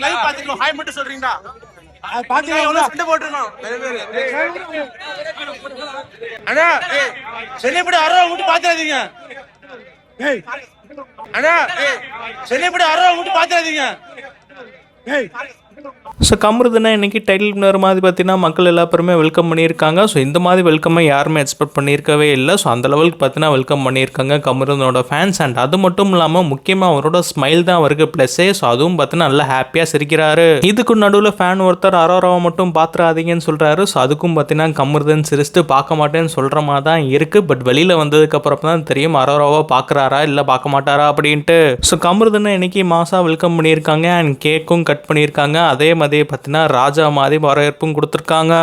Live பாத்துக்கோ hi மட்டும் சொல்றீங்களா? பாத்தீங்க எவ்வளவு சண்டை போட்டுருக்கோம்? அண்ணா சென்னைப்படி அறுபது மட்டும் பாத்துறாதீங்க அண்ணா சென்னைப்படி அறுபது மட்டும் பாத்துறாதீங்க ஸோ கமருதுன்னா இன்றைக்கி டைட்டில் வினர் மாதிரி பார்த்தீங்கன்னா மக்கள் எல்லாருமே வெல்கம் பண்ணியிருக்காங்க. ஸோ இந்த மாதிரி வெல்கம்மை யாருமே எக்ஸ்பெக்ட் பண்ணியிருக்கவே இல்லை. ஸோ அந்த லெவலுக்கு பார்த்தீங்கன்னா வெல்கம் பண்ணியிருக்காங்க கமருதனோட ஃபேன்ஸ் அண்ட் அது மட்டும் இல்லாமல் முக்கியமாக அவரோட ஸ்மைல் தான் அவருக்கு ப்ளஸ்ஸே ஸோ அதுவும் பார்த்தீங்கன்னா நல்லா ஹாப்பியாக சிரிக்கிறாரு. இதுக்கு நடுவில் ஃபேன் ஒருத்தர் அரோராவை மட்டும் பார்த்துறாதீங்கன்னு சொல்கிறாரு ஸோ அதுக்கும் பார்த்தீங்கன்னா கமருதன் சிரிச்சுட்டு பார்க்க மாட்டேன்னு சொல்கிற மாதிரி தான் இருக்குது பட் வெளியில் வந்ததுக்கப்புறம் தான் தெரியும் அரோராவை பார்க்குறாரா இல்லை பார்க்க மாட்டாரா அப்படின்ட்டு. ஸோ கமருதனை இன்னைக்கு மாதம் வெல்கம் பண்ணியிருக்காங்க அண்ட் கேக்கும் கட் பண்ணியிருக்காங்க. அதே மாதிரி பார்த்தீங்கன்னா ராஜா மாதிரி வரவேற்பும் கொடுத்துருக்காங்க.